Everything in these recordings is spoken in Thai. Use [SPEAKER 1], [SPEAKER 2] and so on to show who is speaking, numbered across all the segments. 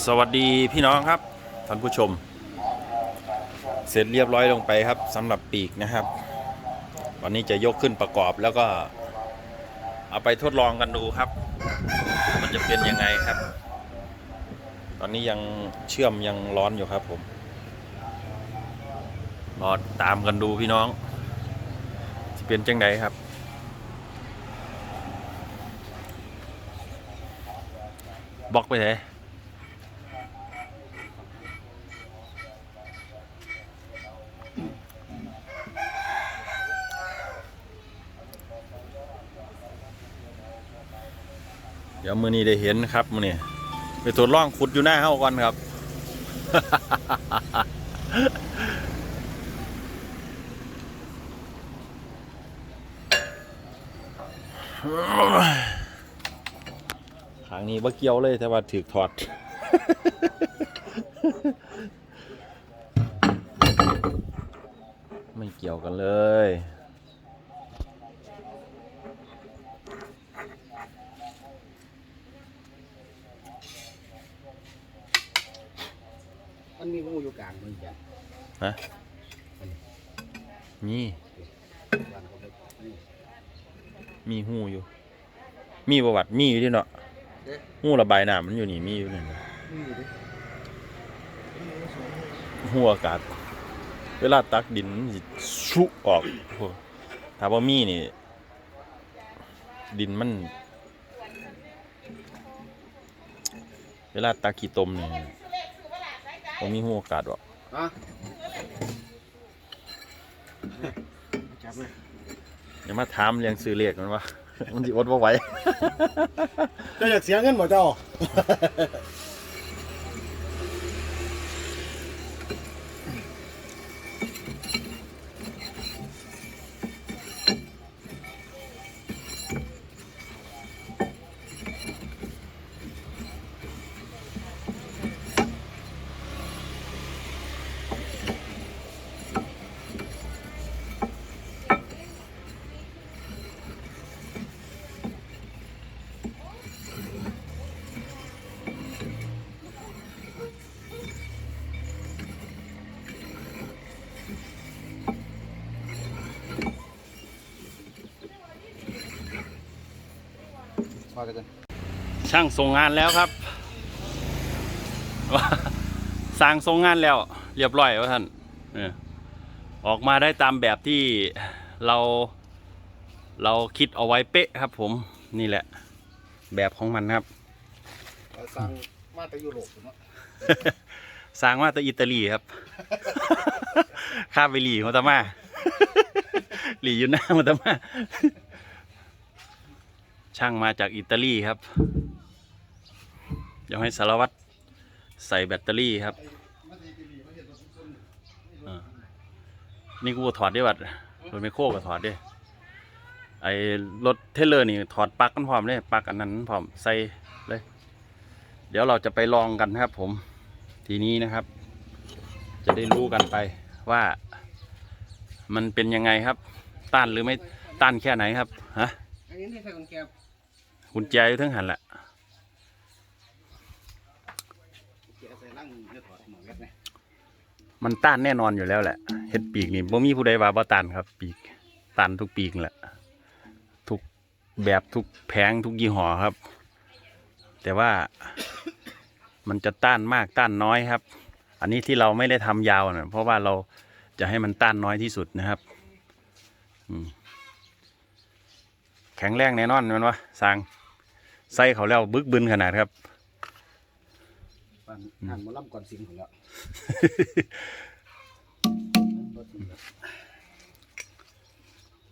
[SPEAKER 1] สวัสดีพี่น้องครับท่านผู้ชม เสร็จเรียบร้อยลงไปครับสำหรับปีกนะครับ วันนี้จะยกขึ้นประกอบแล้วก็ เอาไปทดลองกันดูครับ มันจะเป็นยังไงครับ ตอนนี้ยังเชื่อมยังร้อนอยู่ครับผมรอตามกันดูพี่น้องจะเป็นจังไดครับบล็อกไปไหน ดี๋ยวมือนี้ได้เห็นครับมือนี้ไปทดลองขุดอยู่หน้าเฮาก่อนครับ ทางนี้บ่เกี่ยวเลยแต่ว่าถือถอดไม่เกี่ยวกันเลย
[SPEAKER 2] มันมีงูอยู่กลางมันจ้ะ
[SPEAKER 1] ฮะมี
[SPEAKER 2] วางเขาไปนี่
[SPEAKER 1] มีหูอยู่ มีประวัติมีอยู่ที่เนาะ
[SPEAKER 2] เอ๊ะ
[SPEAKER 1] หูระบายน้ำมันอยู่นี่มีอยู่นี่
[SPEAKER 2] มีอยู่ดิ
[SPEAKER 1] หูอากาศ เวลาตักดินมันสิชุออกโอ้ถ้าว่ามีนี่ ดินมัน เวลาตักขี้ตมนี่ บ่มีหูอากาศหรอก
[SPEAKER 2] อะจับเลย
[SPEAKER 1] อย่ามาถามเรื่องซื้อเลขมันวะมันสิอดบ่ไหว
[SPEAKER 2] เจ้าอยากเสียเงินบ่เจ้า
[SPEAKER 1] ช่างส่งงานแล้วครับสร้างส่งงานแล้ว เรียบร้อยว่าท่านเออออกมาได้ตามแบบที่เรา เราคิดเอาไว้เป๊ะครับ ผมนี่แหละ แบบของมันครับ
[SPEAKER 2] สั่งมาแต่ยุโรปเนาะ
[SPEAKER 1] สร้างมาจากอิตาลีครับ ข้ามไปหลีมาตามาหลีอยู่หน้ามาตามา ช่างมาจากอิตาลีครับ เดี๋ยวให้สารวัตรใส่แบตเตอรี่ครับอ่านี่กูถอดได้วัดรถไมโครก็ถอดได้ไอ้รถเทเลอร์นี่ถอดปลั๊กกันพร้อมเลยปลั๊กอันนั้นพร้อมใส่เลย เดี๋ยวเราจะไปลองกันครับ ผม ทีนี้นะครับ จะได้รู้กันไปว่ามันเป็นยังไงครับ ต้านหรือไม่ต้านแค่ไหนครับฮะ
[SPEAKER 2] อันนี้ใส่กุญแจ
[SPEAKER 1] กุญแจอยู่ทั้งหันแหละ
[SPEAKER 2] มั
[SPEAKER 1] นต้านแน่นอนอยู่แล้วแหละเห็ดปีกนี่บ่มีผู้ใดว่าบ่ต้านครับ ปีกต้านทุกปีกแหละทุกแบบทุกแผงทุกยี่ห้อครับ แต่ว่ามันจะต้านมากต้านน้อยครับ อันนี้ที่เราไม่ได้ทำยาวนะเพราะว่าเราจะให้มันต้านน้อยที่สุดนะครับอืแข็งแรงแน่นอนมันวะสร้าง ใส่เขาแล้วบึกบึนขนาดครับ
[SPEAKER 2] ปั่นหั่นหมอลำก่อนสิงของแล้ว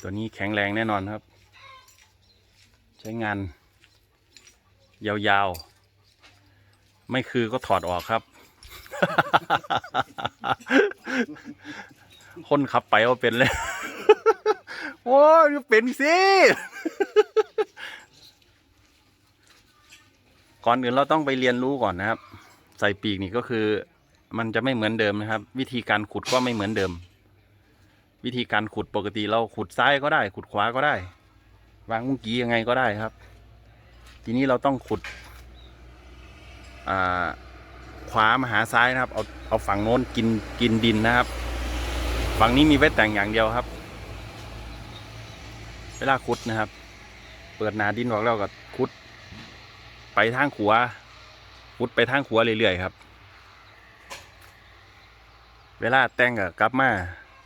[SPEAKER 1] ตัวนี้แข็งแรงแน่นอนครับ ใช้งาน ยาวๆ ไม่คือก็ถอดออกครับ คนขับไปเอาเป็นเลย โอ้ยเป็นสิ ก่อนอื่นเราต้องไปเรียนรู้ก่อนนะครับ ใส่ปีกนี่ก็คือ มันจะไม่เหมือนเดิมนะครับ วิธีการขุดก็ไม่เหมือนเดิม วิธีการขุดปกติเราขุดซ้ายก็ได้ ขุดขวาก็ได้ วางมุ้งกี้ยังไงก็ได้ครับ ทีนี้เราต้องขุดขวามาหาซ้ายนะครับ เอาเอาฝั่งโน้นกินกินดินนะครับ ฝั่งนี้มีไว้แต่งอย่างเดียวครับ เวลาขุดนะครับ เปิดหนาดินออกแล้วก็ขุด ไปทางขวาขุดไปทางขวาเรื่อยๆครับ เวลาแต่งก็กลับมา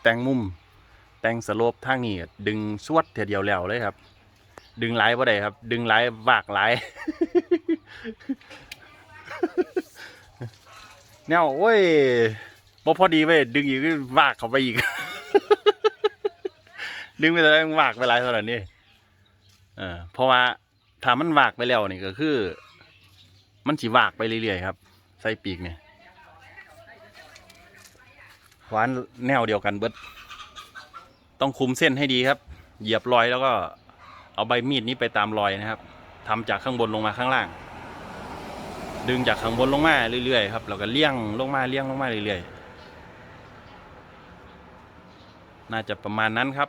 [SPEAKER 1] แต่งมุม แต่งสโลปทางนี้ดึงสวดเทียเดียวแล้วเลยครับ ดึงไหลายบ่ได้ครับ ดึงไหลายวากไหลายแนวโอ้ยบ่พอดีเว้ยดึงอีกวากเข้าไปอีก ดึงไปแต่วากไปหลายเท่านั้นนี่เออเพราะว่า ถ้ามันวากไปแล้วนี่ก็คือ มันสิวากไปเรื่อยๆครับ ใส่ปีกเนี่ยหวานแนวเดียวกันเบิด ต้องคุมเส้นให้ดีครับ เหยียบรอยแล้วก็เอาใบมีดนี้ไปตามรอยนะครับทำจากข้างบนลงมาข้างล่าง ดึงจากข้างบนลงมาเรื่อยๆครับแล้วก็เลี้ยงลงมาเลี้ยงลงมาเรื่อยๆ น่าจะประมาณนั้นครับ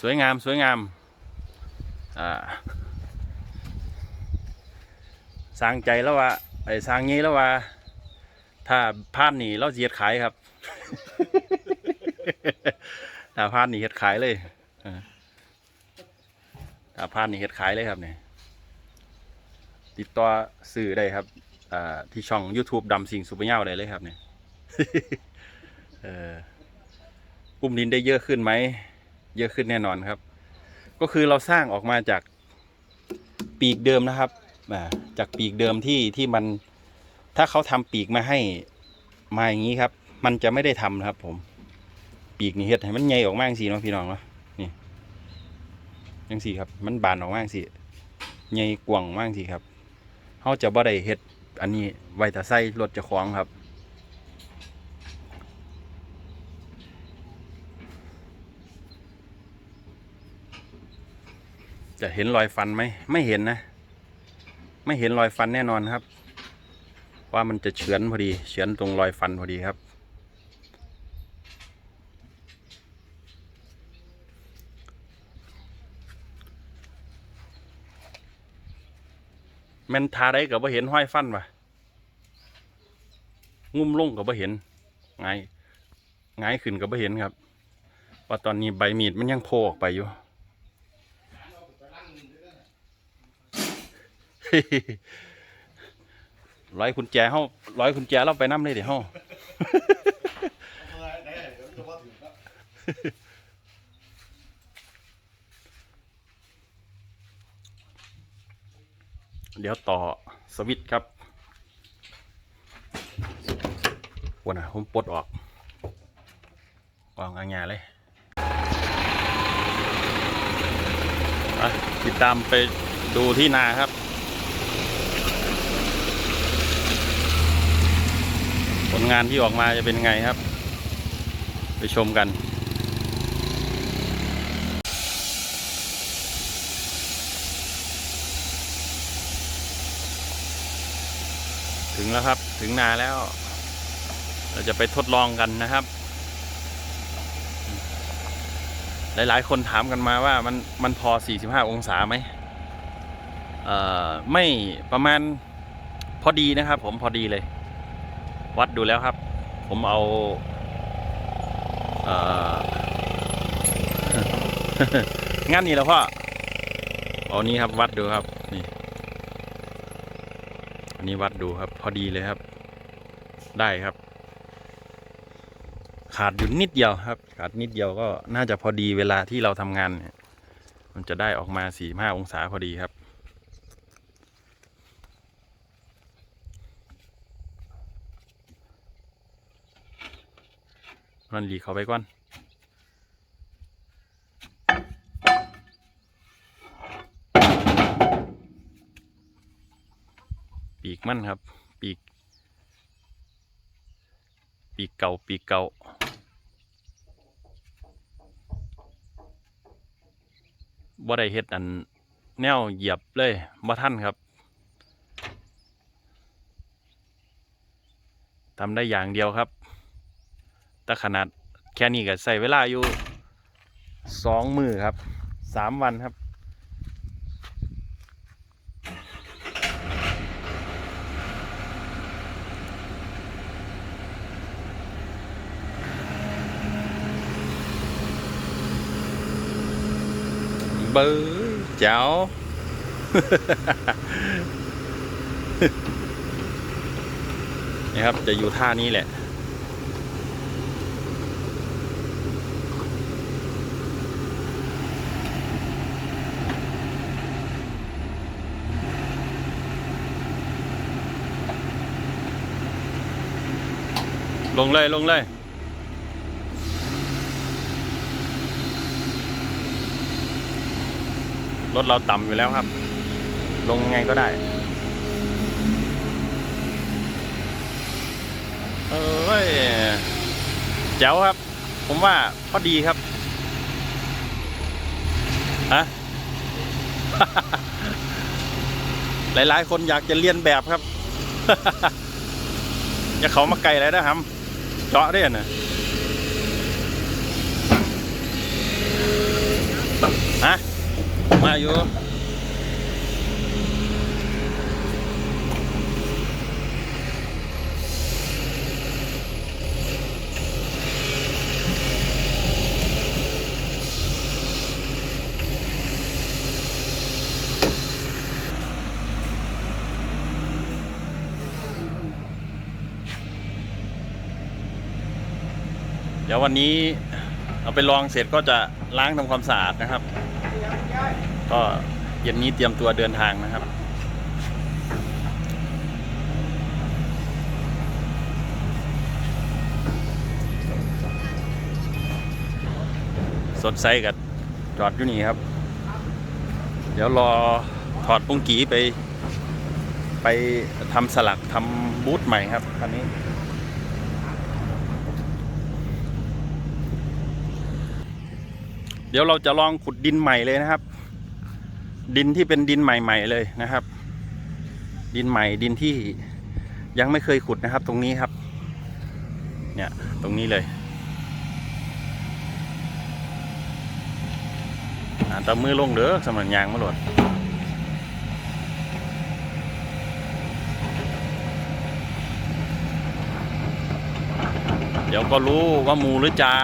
[SPEAKER 1] สวยงามสวยงาม สร้างใจแล้วว่าไอ้สร้างงี้แล้วว่า ถ้าพลาดหนีเราเสียดขายครับ ถ้าพลาดหนีเฮ็ดขายเลยถ้าพลาดหนีเฮ็ดขายเลยครับเนี่ยติดต่อสื่อได้ครับที่ช่อง YouTube ดำสิงสุปเย่าได้เลยครับเนี่ยออกุ้มดินได้เยอะขึ้นไหม เยอะขึ้นแน่นอนครับ ก็คือเราสร้างออกมาจากปีกเดิมนะครับจากปีกเดิมที่ที่มันถ้าเขาทำปีกมาให้มาอย่างนี้ครับ มันจะไม่ได้ทำนะครับ ผม ปีกนี่เฮ็ดให้มันใหญ่ออกมาจังสีเนาะพี่น้องเนาะนี่จังสีครับ มันบานออกมาจังสีใหญ่กว้างมากสิครับเขาจะบ่ได้เฮ็ดอันนี้ไว้แต่ใส่รถจะคล้องครับ จะเห็นรอยฟันไหมไม่เห็นนะ ไม่เห็นรอยฟันแน่นอนครับ ว่ามันจะเฉือนพอดีเฉือนตรงรอยฟันพอดีครับ แมนทาได้กับว่าเห็นห้อยฟันวะงุ้มลงกับว่าเห็นไงายงขึ้นกับว่าเห็นครับ ว่าตอนนี้ใบมีดมันยังโผล่ออกไปอยู่ ร้อยกุญแจเฮาร้อยกุญแจเราไปน้ำเลยเดี๋ยวเฮาเดี๋ยวต่อสวิตครับวันน่ะผมปลดออกวางงานเลยติดตามไปดูที่นาครับ ผลงานที่ออกมาจะเป็นไงครับ ไปชมกันถึงแล้วครับถึงนาแล้ว เราจะไปทดลองกันนะครับ หลายๆ คนถามกันมาว่ามันมันพอ 45 องศาไหมเอ่อไม่ประมาณพอดีนะครับ ผมพอดีเลย วัดดูแล้วครับ ผมเอาเอ่องานนี้แล้วพ่อเอานี้ครับวัดดูครับนี่อันนี้วัดดูครับ พอดีเลยครับ ได้ครับ ขาดอยู่นิดเดียวครับ ขาดนิดเดียวก็น่าจะพอดีเวลาที่เราทำงานเนี่ยมันจะได้ออกมาสี่ห้าองศาพอดีครับ มันหลีเขาไปก่อนปีกมันครับ ปีก ปีกเก่าปีกเก่าบ่ได้เฮ็ดอันแนวเหยียบเลยบ่ท่านครับทำได้อย่างเดียวครับ แต่ขนาดแค่นี้ก็ใส่เวลาอยู่สองมือครับสามวันครับ เบอร์เจ้า นี่ครับ จะอยู่ท่านี้แหละ ลงเลยลงเลยรถเราต่ำอยู่แล้วครับ ลงยังไงก็ได้ เอ้ยแจ๋วครับ ผมว่าพอดีครับฮะหลาย ๆ คนอยากจะเรียนแบบครับอย่าเขามาไกลเลยนะครับ เจาะได้นะฮะมาอยู่ ดี๋ยววันนี้เอาไปลองเสร็จก็จะล้างทำความสะอาดนะครับ ก็เย็นนี้เตรียมตัวเดินทางนะครับสดใสกับจอดอยู่นี่ครับ เดี๋ยวรอถอดปุ้งกีไป ไปทำสลักทำบูธใหม่ครับคันนี้ เดี๋ยวเราจะลองขุดดินใหม่เลยนะครับ ดินที่เป็นดินใหม่ ๆ เลยนะครับ ดินใหม่ดินที่ยังไม่เคยขุดนะครับ ตรงนี้ครับ เนี่ยตรงนี้เลยอ่าตะมือลงเด้อสมันยางมาโหลดเดี๋ยวก็รู้ว่ามูหรือจา